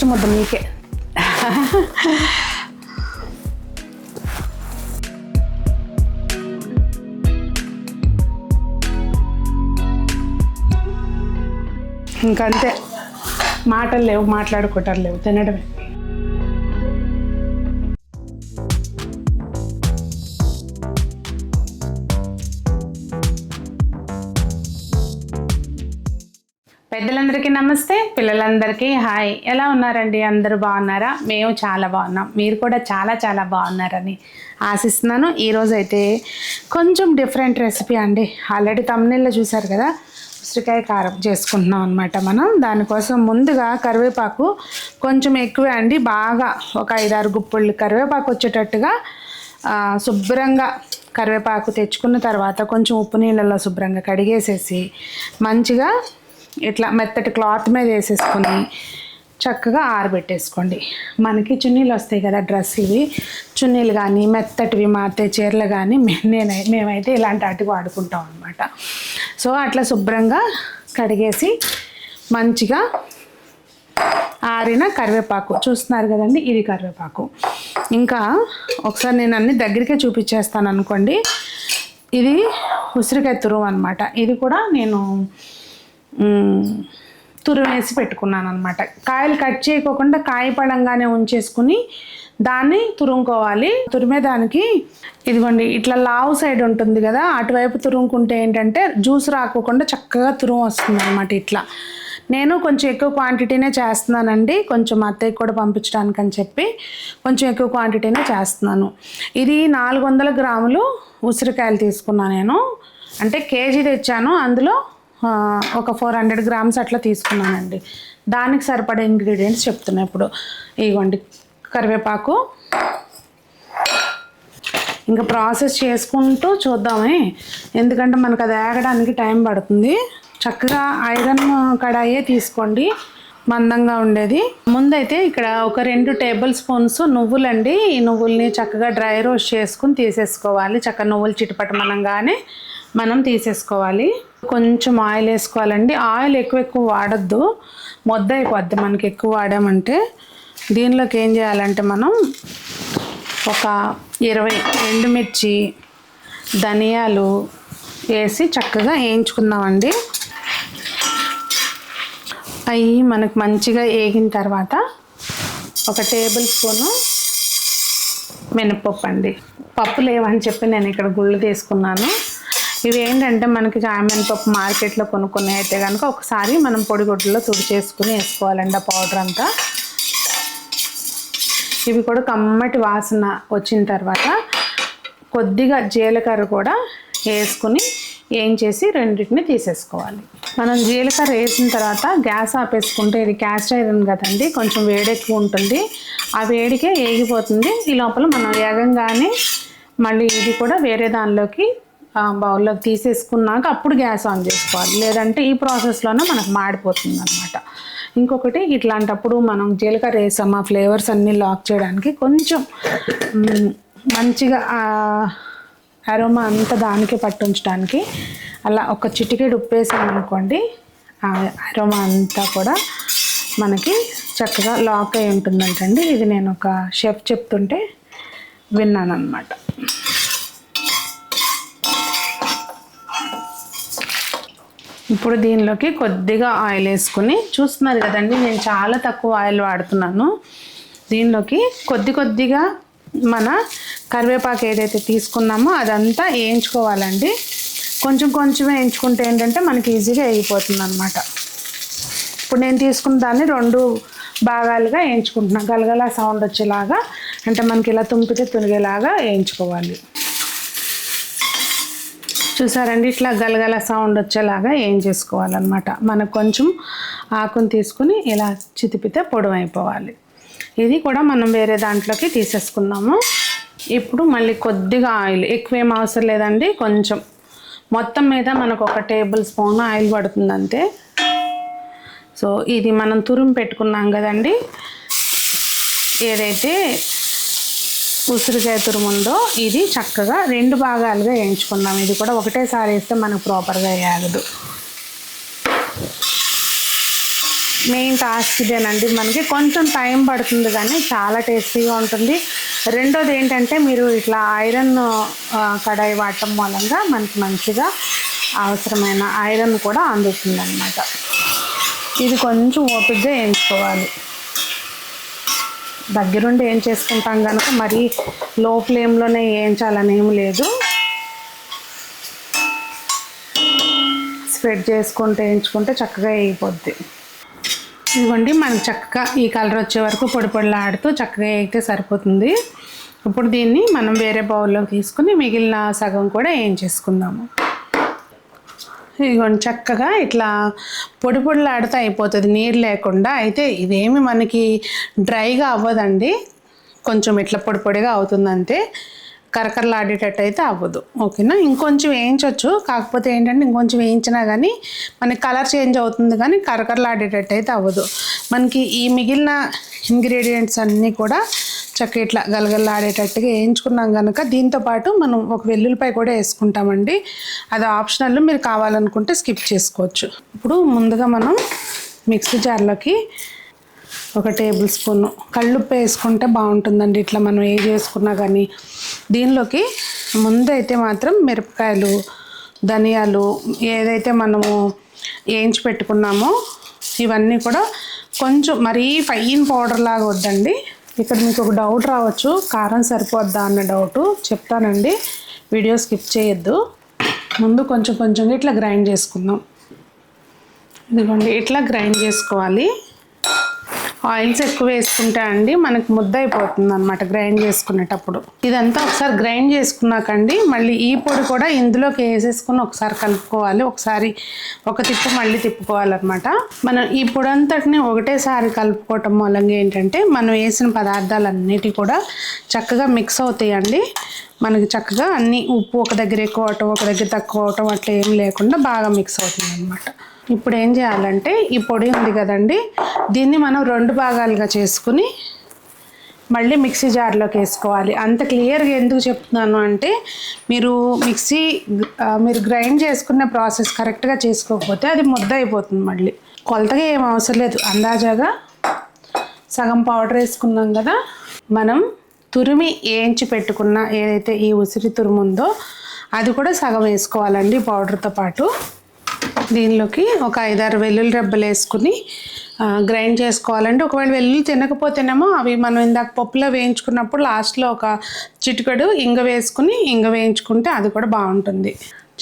First ముద్ద మీకే. ఇంకంతే. మాటలు లేవు మాట్లాడుకోవటాలు లేవు తినడమే. పెద్దలందరికీ నమస్తే పిల్లలందరికీ హాయ్. ఎలా ఉన్నారండి? అందరూ బాగున్నారా? మేము చాలా బాగున్నాం. మీరు కూడా చాలా చాలా బాగున్నారని ఆశిస్తున్నాను. ఈరోజు అయితే కొంచెం డిఫరెంట్ రెసిపీ అండి. ఆల్రెడీ తమిళలో చూసారు కదా? ఉసిరికాయ కారం చేసుకుంటున్నాం అనమాట మనం. దానికోసం ముందుగా కరివేపాకు కొంచెం ఎక్కువే అండి. బాగా ఒక ఐదారు గుప్పుళ్ళు కరివేపాకు వచ్చేటట్టుగా శుభ్రంగా కరివేపాకు తెచ్చుకున్న తర్వాత కొంచెం ఉప్పు నీళ్ళలో శుభ్రంగా కడిగేసేసి మంచిగా ఇట్లా మెత్తటి క్లాత్ మీద వేసేసుకొని చక్కగా ఆరబెట్టేసుకోండి. మనకి చున్నీలు వస్తాయి కదా డ్రెస్ ఇవి. చున్నీలు కానీ మెత్తటివి మారితే చీరలు కానీ నేను మేమైతే ఇలాంటి వాటికి వాడుకుంటాం అనమాట సో అట్లా శుభ్రంగా కడిగేసి మంచిగా ఆరిన కరివేపాకు. చూస్తున్నారు కదండి ఇది కరివేపాకు. ఇంకా ఒకసారి నేను అన్ని దగ్గరికే చూపించేస్తాను అనుకోండి. ఇది ఉసిరికాయ తురువు అనమాట ఇది కూడా నేను తురిమేసి పెట్టుకున్నాను అనమాట కాయలు కట్ చేయకోకుండా కాయ పడంగానే ఉంచేసుకుని దాన్ని తురుముకోవాలి. తురిమే దానికి ఇదిగోండి ఇట్లా లావు సైడ్ ఉంటుంది కదా అటువైపు తురుముకుంటే ఏంటంటే జ్యూస్ రాకోకుండా చక్కగా తురుము వస్తుంది అనమాట ఇట్లా. నేను కొంచెం ఎక్కువ క్వాంటిటీనే చేస్తున్నానండి. కొంచెం అత్తయ్య కూడా పంపించడానికి అని చెప్పి కొంచెం ఎక్కువ క్వాంటిటీనే చేస్తున్నాను. ఇది నాలుగు వందల గ్రాములు ఉసిరికాయలు తీసుకున్నాను నేను. అంటే కేజీ తెచ్చాను అందులో ఒక ఫోర్ హండ్రెడ్ గ్రామ్స్ అట్లా తీసుకున్నానండి. దానికి సరిపడే ఇంగ్రీడియంట్స్ చెప్తున్నా ఇప్పుడు. ఇదిగోండి కరివేపాకు. ఇంకా ప్రాసెస్ చేసుకుంటూ చూద్దామే. ఎందుకంటే మనకు అది ఆగడానికి టైం పడుతుంది. చక్కగా ఐరన్ కడాయే తీసుకోండి. మందంగా ఉండేది. ముందైతే ఇక్కడ ఒక రెండు టేబుల్ స్పూన్స్ నువ్వులండి. ఈ నువ్వుల్ని చక్కగా డ్రై రోస్ట్ చేసుకుని తీసేసుకోవాలి. చక్కగా నువ్వులు చిటపటమనంగానే. మనం తీసేసుకోవాలి. కొంచెం ఆయిల్ వేసుకోవాలండి. ఆయిల్ ఎక్కువ ఎక్కువ వాడద్దు. మొద్ద అయిపోద్ది మనకి ఎక్కువ వాడామంటే. దీనిలోకి ఏం చేయాలంటే మనం ఒక ఇరవై ఎండుమిర్చి ధనియాలు వేసి చక్కగా వేయించుకుందామండి. అవి మనకు మంచిగా వేగిన తర్వాత ఒక టేబుల్ స్పూను మినపప్పు అండి. పప్పు లేవని చెప్పి నేను ఇక్కడ గుళ్ళు తీసుకున్నాను. ఇవి ఏంటంటే మనకి పప్పు మార్కెట్లో కొనుక్కునే అయితే కనుక ఒకసారి మనం పొడిగుడ్డలో తుడిచేసుకుని వేసుకోవాలండి ఆ పౌడర్ అంతా. ఇవి కూడా కమ్మటి వాసన వచ్చిన తర్వాత కొద్దిగా జీలకర్ర కూడా వేసుకుని ఏం చేసి రెండింటిని తీసేసుకోవాలి. మనం జీలకర్ర వేసిన తర్వాత గ్యాస్ ఆపేసుకుంటే ఇది క్యాస్ట్ ఐరన్ కదండి కొంచెం వేడెక్కువ ఉంటుంది. ఆ వేడికే ఏగిపోతుంది. ఈ లోపల మనం వేగంగానే మళ్ళీ ఇది కూడా వేరే దానిలోకి బౌల్లోకి తీసేసుకున్నాక అప్పుడు గ్యాస్ ఆన్ చేసుకోవాలి. లేదంటే ఈ ప్రాసెస్లోనే మనకు మాడిపోతుంది అనమాట ఇంకొకటి ఇట్లాంటప్పుడు మనం జీలకర్ర వేసాం ఆ ఫ్లేవర్స్ అన్నీ లాక్ చేయడానికి కొంచెం మంచిగా అరోమా అంతా దానికి పట్టుంచడానికి అలా ఒక చిటికెడు ఉప్పేసామనుకోండి ఆ అరోమా అంతా కూడా మనకి చక్కగా లాక్ అయి ఉంటుందంటండి. ఇది నేను ఒక షెఫ్ చెప్తుంటే విన్నాను అనమాట ఇప్పుడు దీనిలోకి కొద్దిగా ఆయిల్ వేసుకుని చూస్తున్నారు కదండి నేను చాలా తక్కువ ఆయిల్ వాడుతున్నాను. దీనిలోకి కొద్ది కొద్దిగా మన కరివేపాకు ఏదైతే తీసుకున్నామో అదంతా వేయించుకోవాలండి. కొంచెం కొంచెం వేయించుకుంటే ఏంటంటే మనకి ఈజీగా వేగిపోతుంది అనమాట ఇప్పుడు నేను తీసుకున్న దాన్ని రెండు భాగాలుగా వేయించుకుంటున్నాను గలగల సౌండ్ వచ్చేలాగా అంటే మనకి ఇలా తుంపితే తునిగేలాగా వేయించుకోవాలి. చూసారండి? ఇట్లా గలగల సౌండ్ వచ్చేలాగా ఏం చేసుకోవాలన్నమాట. మనకు కొంచెం ఆకును తీసుకుని ఇలా చితిపితే పొడవైపోవాలి. ఇది కూడా మనం వేరే దాంట్లోకి తీసేసుకున్నాము. ఇప్పుడు మళ్ళీ కొద్దిగా ఆయిల్ ఎక్కువ ఏం అవసరం లేదండి. కొంచెం. మొత్తం మీద మనకు ఒక టేబుల్ స్పూన్ ఆయిల్ పడుతుంది అంతే సో ఇది మనం తురుము పెట్టుకున్నాం కదండి. ఏదైతే ఉసిరికాయ తురుము ఇది చక్కగా రెండు భాగాలుగా వేయించుకుందాం. ఇది కూడా ఒకటేసారి వేస్తే మనకు ప్రాపర్గా వేయగదు మెయిన్ టాస్క్ ఇదేనండి. మనకి కొంచెం టైం పడుతుంది కానీ చాలా టేస్టీగా ఉంటుంది. రెండోది ఏంటంటే మీరు ఇట్లా ఐరన్ కడాయి వాడటం మూలంగా మనకి మంచిగా అవసరమైన ఐరన్ కూడా అందుతుంది అనమాట ఇది కొంచెం ఓపికగా వేయించుకోవాలి. దగ్గరుండి ఏం చేసుకుంటాం కనుక మరీ లో ఫ్లేమ్లోనే వేయించాలని ఏం లేదు. స్ప్రెడ్ చేసుకుంటే వేయించుకుంటే చక్కగా వేయిపోద్ది ఇదిగోండి మనకి చక్కగా ఈ కలర్ వచ్చే వరకు పొడి పొడిలాడుతూ చక్కగా వేయితే సరిపోతుంది. ఇప్పుడు దీన్ని మనం వేరే బౌల్లో తీసుకుని మిగిలిన సగం కూడా వేయించేసుకుందాము. ఇదిగోండి చక్కగా ఇట్లా పొడి పొడిలాడితే అయిపోతుంది నీరు లేకుండా. అయితే ఇదేమి మనకి డ్రైగా అవ్వదండి. కొంచెం ఇట్లా పొడి పొడిగా అవుతుంది అంతే కరకరలాడేటట్టు అయితే అవ్వదు. ఓకేనా? ఇంకొంచెం వేయించవచ్చు కాకపోతే ఏంటంటే ఇంకొంచెం వేయించినా కానీ మనకి కలర్ చేంజ్ అవుతుంది కానీ కరకరలాడేటట్టు అయితే అవ్వదు. మనకి ఈ మిగిలిన ఇంగ్రీడియంట్స్ అన్నీ కూడా చక్కగా ఇట్లా గలగలలాడేటట్టుగా వేయించుకున్నాం కనుక దీంతో పాటు మనం ఒక వెల్లుల్లిపాయ కూడా వేసుకుంటామండి. అది ఆప్షనల్ మీరు కావాలనుకుంటే స్కిప్ చేసుకోవచ్చు. ఇప్పుడు ముందుగా మనం మిక్సీ జార్లోకి ఒక టేబుల్ స్పూన్ కళ్ళుప్పు వేసుకుంటే బాగుంటుందండి. ఇట్లా మనం ఏ చేసుకున్నా కానీ దీనిలోకి ముందైతే మాత్రం మిరపకాయలు ధనియాలు ఏదైతే మనము వేయించి పెట్టుకున్నామో ఇవన్నీ కూడా కొంచెం మరీ ఫైన్ పౌడర్ లాగా వద్దండి. ఇక్కడ మీకు ఒక డౌట్ రావచ్చు. కారం సరిపోద్దా అన్న డౌటు చెప్తానండి. వీడియో స్కిప్ చేయొద్దు. ముందు కొంచెం కొంచెంగా ఇట్లా గ్రైండ్ చేసుకుందాం. ఇదిగోండి ఇట్లా గ్రైండ్ చేసుకోవాలి. ఆయిల్స్ ఎక్కువ వేసుకుంటే అండి మనకు ముద్ద అయిపోతుంది అనమాట గ్రైండ్ చేసుకునేటప్పుడు. ఇదంతా ఒకసారి గ్రైండ్ చేసుకున్నాకండి మళ్ళీ ఈ పొడి కూడా ఇందులోకి వేసేసుకుని ఒకసారి కలుపుకోవాలి. ఒకసారి ఒక తిప్పు మళ్ళీ తిప్పుకోవాలన్నమాట. మనం ఈ పొడి అంతటిని ఒకటేసారి కలుపుకోవటం మూలంగా ఏంటంటే మనం వేసిన పదార్థాలన్నిటి కూడా చక్కగా మిక్స్ అవుతాయండి. మనకి చక్కగా అన్ని ఉప్పు ఒక దగ్గర ఎక్కువ అవటం ఒక దగ్గర తక్కువ అవటం అట్లా ఏం లేకుండా బాగా మిక్స్ అవుతుంది అనమాట ఇప్పుడు ఏం చేయాలంటే ఈ పొడి ఉంది కదండి దీన్ని మనం రెండు భాగాలుగా చేసుకుని మళ్ళీ మిక్సీ జార్లోకి వేసుకోవాలి. అంత క్లియర్గా ఎందుకు చెప్తున్నాను అంటే మీరు మిక్సీ మీరు గ్రైండ్ చేసుకునే ప్రాసెస్ కరెక్ట్గా చేసుకోకపోతే అది ముద్ద అయిపోతుంది మళ్ళీ. కొలతగా ఏం అవసరం లేదు. అందాజాగా సగం పౌడర్ వేసుకున్నాం కదా మనం తురిమి వేయించి పెట్టుకున్న ఏదైతే ఈ ఉసిరి తురుము ఉందో అది కూడా సగం వేసుకోవాలండి పౌడర్తో పాటు. దీనిలోకి ఒక ఐదారు వెల్లుల్లి రెబ్బలు వేసుకుని గ్రైండ్ చేసుకోవాలండి. ఒకవేళ వెల్లుల్లి తినకపోతేనేమో అవి మనం ఇందాక పప్పులో వేయించుకున్నప్పుడు లాస్ట్లో ఒక చిటికెడు ఇంగ వేసుకుని ఇంగ వేయించుకుంటే అది కూడా బాగుంటుంది.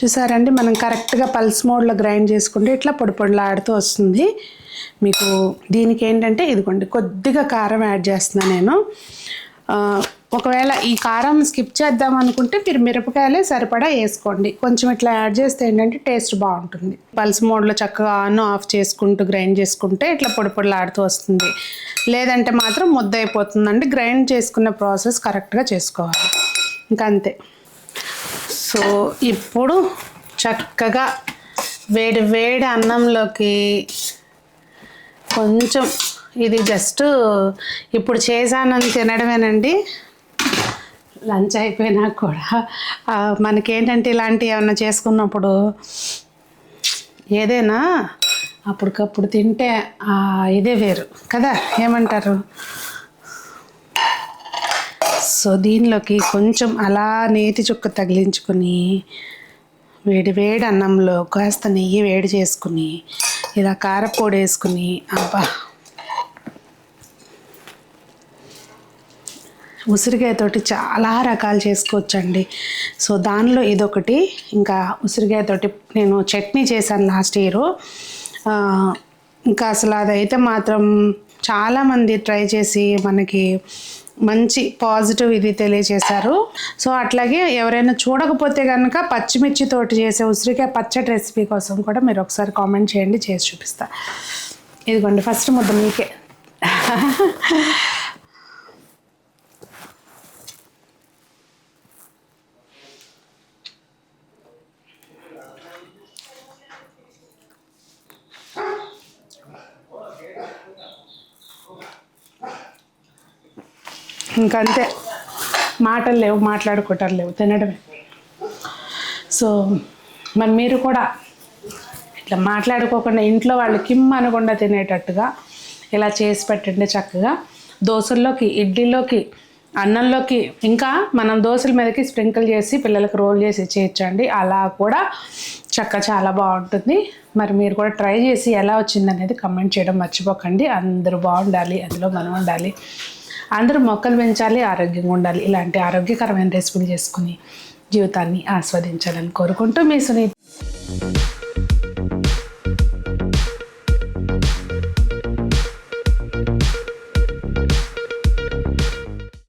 చూసారండి మనం కరెక్ట్గా పల్స్ మోడ్లో గ్రైండ్ చేసుకుంటే ఇట్లా పొడి పొడిలాడుతూ వస్తుంది. మీకు దీనికి ఏంటంటే ఇదిగోండి కొద్దిగా కారం యాడ్ చేస్తున్నాను నేను. ఒకవేళ ఈ కారం స్కిప్ చేద్దాం అనుకుంటే మీరు మిరపకాయలే సరిపడా వేసుకోండి. కొంచెం ఇట్లా యాడ్ చేస్తే ఏంటంటే టేస్ట్ బాగుంటుంది. పల్స్ మోడ్లో చక్కగా ఆన్ ఆఫ్ చేసుకుంటూ గ్రైండ్ చేసుకుంటే ఇట్లా పొడి పొడిలాడుతూ వస్తుంది. లేదంటే మాత్రం ముద్ద అయిపోతుందండి. గ్రైండ్ చేసుకునే ప్రాసెస్ కరెక్ట్గా చేసుకోవాలి. ఇంకా అంతే సో ఇప్పుడు చక్కగా వేడి వేడి అన్నంలోకి కొంచెం ఇది జస్ట్ ఇప్పుడు చేశానని తినడమేనండి. లంచ్ అయిపోయినా కూడా మనకేంటంటే ఇలాంటివి ఏమన్నా చేసుకున్నప్పుడు ఏదైనా అప్పటికప్పుడు తింటే ఇదే వేరు. కదా? ఏమంటారు? సో దీనిలోకి కొంచెం అలా నేతి చుక్క తగిలించుకుని వేడి వేడి అన్నంలో కాస్త నెయ్యి వేడి చేసుకుని ఇలా కారపొడి వేసుకుని అబ్బా! ఉసిరికాయతోటి చాలా రకాలు చేసుకోవచ్చండి. సో దానిలో ఇదొకటి. ఇంకా ఉసిరికాయతోటి నేను చట్నీ చేశాను లాస్ట్ ఇయర్. ఇంకా అసలు అదైతే మాత్రం చాలామంది ట్రై చేసి మనకి మంచి పాజిటివ్ ఇది తెలియజేశారు. సో అట్లాగే ఎవరైనా చూడకపోతే కనుక పచ్చిమిర్చి తోటి చేసే ఉసిరికాయ పచ్చడి రెసిపీ కోసం కూడా మీరు ఒకసారి కామెంట్ చేయండి చేసి చూపిస్తా. ఇదిగోండి ఫస్ట్ ముద్ద మీకే. ఇంకంతే. మాటలు లేవు మాట్లాడుకుంటారు లేవు తినడమే. సో మరి మీరు కూడా ఇట్లా మాట్లాడుకోకుండా ఇంట్లో వాళ్ళు కిమ్ అనకుండా తినేటట్టుగా ఇలా చేసి పెట్టండి చక్కగా. దోశల్లోకి ఇడ్లీలోకి అన్నంలోకి ఇంకా మనం దోశల మీదకి స్ప్రింకిల్ చేసి పిల్లలకు రోల్ చేసి ఇచ్చేయచ్చండి అలా కూడా చక్క చాలా బాగుంటుంది. మరి మీరు కూడా ట్రై చేసి ఎలా వచ్చింది అనేది కమెంట్ చేయడం మర్చిపోకండి. అందరూ బాగుండాలి అందులో మనం ఉండాలి. అందరూ మొక్కలు పెంచాలి ఆరోగ్యంగా ఉండాలి. ఇలాంటి ఆరోగ్యకరమైన రెసిపీలు చేసుకుని జీవితాన్ని ఆస్వాదించాలని కోరుకుంటూ మీ సునీత.